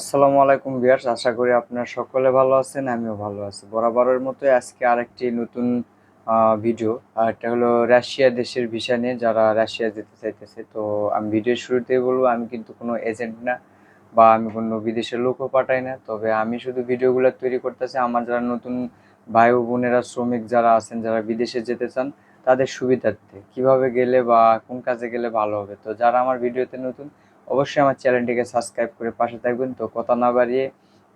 আসসালামু আলাইকুম বিয়ার্স আশা করি আপনারা সকলে ভালো আছেন, আমিও ভালো আছি। বরাবরের মতো আজকে আরেকটি নতুন ভিডিও আর এটা হলো রাশিয়া দেশের ভিসা নিয়ে যারা রাশিয়া যেতে চাইতেছে। তো আমি ভিডিওর শুরুতেই বলব, আমি কিন্তু কোনো এজেন্ট না বা আমি কোনো বিদেশের লোকও পাঠাই না। তবে আমি শুধু ভিডিওগুলো তৈরি করতেছি। আমার যারা নতুন ভাই বোনেরা, শ্রমিক যারা আছেন, যারা বিদেশে যেতে চান, তাদের সুবিধার্থে। কীভাবে গেলে বা কোন কাজে গেলে ভালো হবে? তো যারা আমার ভিডিওতে নতুন অবশ্যই আমার চ্যানেলটিকে সাবস্ক্রাইব করে পাশে থাকবেন। তো কথা না বাড়িয়ে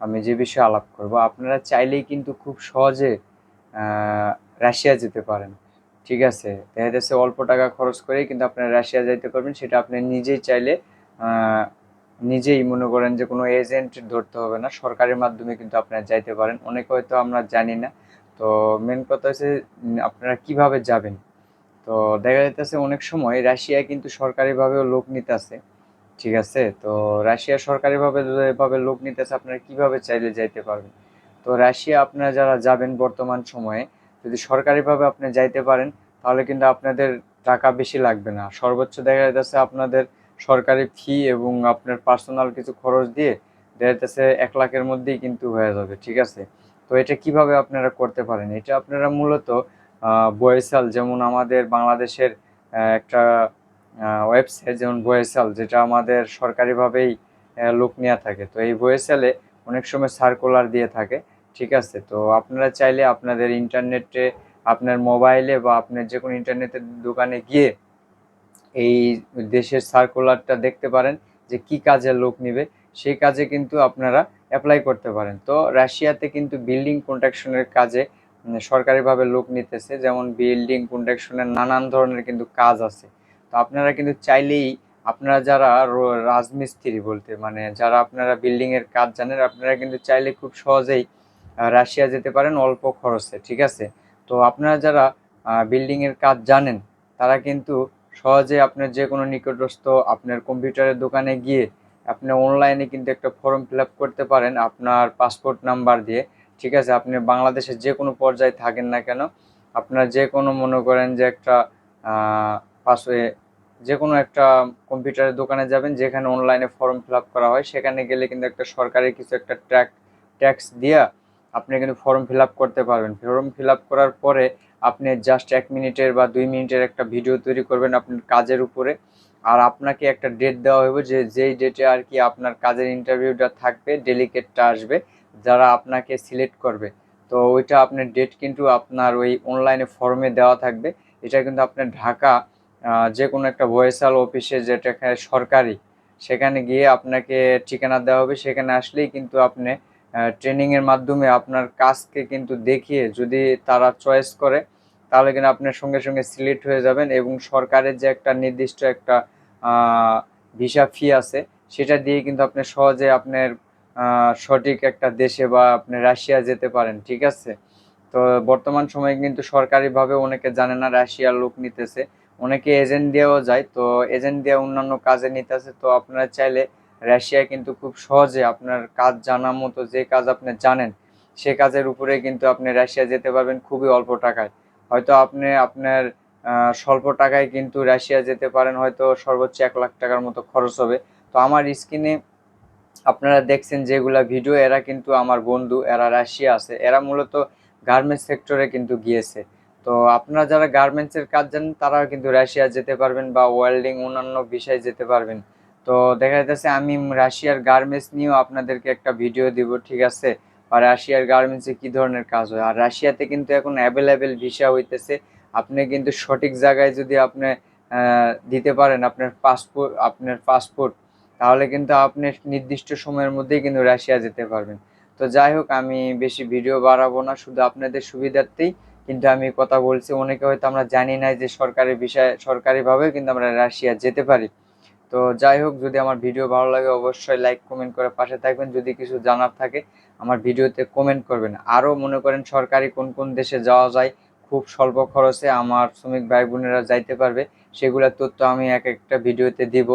আমি যে বিষয়ে আলাপ করব, আপনারা চাইলেই কিন্তু খুব সহজে রাশিয়া যেতে পারেন। ঠিক আছে? দেখা যাচ্ছে অল্প টাকা খরচ করেই কিন্তু আপনারা রাশিয়া যাইতে পারবেন। সেটা আপনি নিজেই চাইলে নিজেই মনে করেন যে কোনো এজেন্ট ধরতে হবে না। সরকারের মাধ্যমে কিন্তু আপনারা যাইতে পারেন। অনেকে হয়তো আমরা জানি না। তো মেন কথা হচ্ছে আপনারা কীভাবে যাবেন? তো দেখা যাইতেছে অনেক সময় রাশিয়ায় কিন্তু সরকারিভাবেও লোক নিতেছে ঠিক আছে? তো রাশিয়া সরকারিভাবে যেভাবে লোক নিতেছে, আপনারা কীভাবে চাইলে যাইতে পারবেন? তো রাশিয়া আপনারা যারা যাবেন বর্তমান সময়ে, যদি সরকারিভাবে আপনি যাইতে পারেন, তাহলে কিন্তু আপনাদের টাকা বেশি লাগবে না। সর্বোচ্চ দেখা যাচ্ছে আপনাদের সরকারি ফি এবং আপনার পার্সোনাল কিছু খরচ দিয়ে দেখা যাচ্ছে এক লাখের মধ্যেই কিন্তু হয়ে যাবে, ঠিক আছে? তো এটা কীভাবে আপনারা করতে পারেন? এটা আপনারা মূলত বয়েসাল যেমন আমাদের বাংলাদেশের একটা ওয়েবসাইট যেমন বয়েসাল যেটা আমাদের সরকারিভাবেই লোক নেওয়া থাকে। তো এই বয়েসালে অনেক সময় সার্কুলার দিয়ে থাকে, ঠিক আছে? তো আপনারা চাইলে আপনাদের ইন্টারনেটে আপনার মোবাইলে বা আপনার যে কোনো ইন্টারনেটের দোকানে গিয়ে এই দেশের সার্কুলারটা দেখতে পারেন যে কি কাজে লোক নিবে। সেই কাজে কিন্তু আপনারা অ্যাপ্লাই করতে পারেন। তো রাশিয়াতে কিন্তু বিল্ডিং কন্ট্রাকশনের কাজে সরকারিভাবে লোক নিতেছে। যেমন বিল্ডিং কন্ট্রাকশনের নানান ধরনের কিন্তু কাজ আছে। তো আপনারা কিন্তু চাইলেই আপনারা যারা রাজমিস্ত্রি বলতে মানে যারা আপনারা বিল্ডিং এর কাজ জানেন, আপনারা কিন্তু চাইলে খুব সহজেই রাশিয়া যেতে পারেন অল্প খরচে, ঠিক আছে? তো আপনারা যারা বিল্ডিং এর কাজ জানেন, তারা কিন্তু সহজে আপনার যে কোনো নিকটস্থ আপনার কম্পিউটারের দোকানে গিয়ে আপনি অনলাইনে কিন্তু একটা ফর্ম ফিল করতে পারেন আপনার পাসপোর্ট নাম্বার দিয়ে, ঠিক আছে? আপনি বাংলাদেশের যে কোনো পর্যায়ে থাকেন না কেন, আপনার যে কোনো মনে করেন যে একটা পাসওয়ে যে কোনো একটা কম্পিউটারের দোকানে যাবেন, যেখানে অনলাইনে ফর্ম ফিল আপ করা হয়, সেখানে গেলে কিন্তু একটা সরকারি কিছু একটা ট্র্যাক ট্যাক্স দিয়া আপনি কিন্তু ফর্ম ফিল আপ করতে পারবেন। ফর্ম ফিল আপ করার পরে আপনি জাস্ট এক মিনিটের বা দুই মিনিটের একটা ভিডিও তৈরি করবেন আপনার কাজের উপরে। আর আপনাকে একটা ডেট দেওয়া হবে যে, যেই ডেটে আর কি আপনার কাজের ইন্টারভিউটা থাকবে ডেলিকেটটা আসবে, যারা আপনাকে সিলেক্ট করবে। তো ওইটা আপনার ডেট কিন্তু আপনার ওই অনলাইনে ফর্মে দেওয়া থাকবে। এটা কিন্তু আপনার ঢাকা যে কোনো একটা ভয়েসাল অফিসে যেটা সরকারি, সেখানে গিয়ে আপনাকে ঠিকানা দেওয়া হবে। সেখানে আসলেই কিন্তু আপনি ট্রেনিংয়ের মাধ্যমে আপনার কাজকে কিন্তু দেখিয়ে যদি তারা চয়েস করে, তাহলে কিন্তু আপনার সঙ্গে সঙ্গে সিলেক্ট হয়ে যাবেন এবং সরকারের যে একটা নির্দিষ্ট একটা ভিসা ফি আছে, সেটা দিয়ে কিন্তু আপনি সহজে আপনার সঠিক একটা দেশে বা আপনি রাশিয়া যেতে পারেন, ঠিক আছে? তো বর্তমান সময়ে কিন্তু সরকারিভাবে অনেকে জানে না রাশিয়ার লোক নিতেছে। অনেকে এজেন্ট দিয়েও যায়, তো এজেন্ট দিয়ে অন্যান্য কাজে নিতে নিতেছে তো আপনারা চাইলে রাশিয়ায় কিন্তু খুব সহজে আপনার কাজ জানা মতো যে কাজ আপনি জানেন, সে কাজের উপরে কিন্তু আপনি রাশিয়া যেতে পারবেন খুবই অল্প টাকায়। হয়তো আপনি, আপনার স্বল্প টাকায় কিন্তু রাশিয়া যেতে পারেন, হয়তো সর্বোচ্চ এক লাখ টাকার মতো খরচ হবে। তো আমার স্ক্রিনে আপনারা দেখছেন যেগুলা ভিডিও এরা কিন্তু আমার বন্ধু, এরা রাশিয়া আছে। এরা মূলত গার্মেন্টস সেক্টরে কিন্তু গিয়েছে। তো আপনারা যারা গার্মেন্টসের কাজ জানেন, তারাও কিন্তু রাশিয়া যেতে পারবেন বা ওয়েল্ডিং অন্যান্য বিষয়ে যেতে পারবেন। তো দেখা যাচ্ছে আমি রাশিয়ার গার্মেন্টস নিয়েও আপনাদেরকে একটা ভিডিও দিব, ঠিক আছে? বা রাশিয়ার গার্মেন্টসে কি ধরনের কাজ হয়? আর রাশিয়াতে কিন্তু এখন অ্যাভেলেবেল ভিসা হইতেছে। আপনি কিন্তু সঠিক জায়গায় যদি আপনি দিতে পারেন আপনার পাসপোর্ট আপনার পাসপোর্ট তাহলে কিন্তু আপনি নির্দিষ্ট সময়ের মধ্যেই কিন্তু রাশিয়া যেতে পারবেন। তো যাই হোক, আমি বেশি ভিডিও বাড়াবো না, শুধু আপনাদের সুবিধার্থেই কিন্তু আমি কথা বলছি, অনেকে হয়তো আমরা জানি না যে সরকারি বিষয়ে সরকারিভাবেও কিন্তু আমরা রাশিয়া যেতে পারি। তো যাই হোক, যদি আমার ভিডিও ভালো লাগে অবশ্যই লাইক, কমেন্ট করে পাশে থাকবেন। যদি কিছু জানার থাকে, আমার ভিডিওতে কমেন্ট করবেন। আরও মনে করেন সরকারি কোন কোন দেশে যাওয়া যায়, খুব স্বল্প খরচে আমার শ্রমিক ভাই বোনেরা যাইতে পারবে সেগুলোর তথ্য আমি এক একটা ভিডিওতে দিব।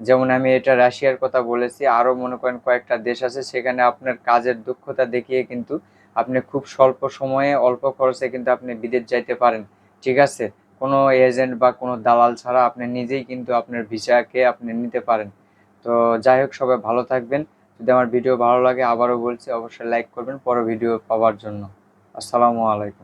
যেমন আমি এটা রাশিয়ার কথা বলেছি, আরও মনে করেন কয়েকটা দেশ আছে, সেখানে আপনার কাজের দক্ষতা দেখিয়ে কিন্তু আপনি খুব স্বল্প সময়ে, অল্প খরচে কিন্তু আপনি বিদেশ যাইতে পারেন। ঠিক আছে? কোনো এজেন্ট বা কোনো দালাল ছাড়া আপনি নিজেই কিন্তু আপনার ভিসাকে আপনি নিতে পারেন। তো যাই হোক, সবাই ভালো থাকবেন। যদি আমার ভিডিও ভালো লাগে, আবারও বলছি, অবশ্যই লাইক করবেন পরে ভিডিও পাওয়ার জন্য। আসসালামু আলাইকুম।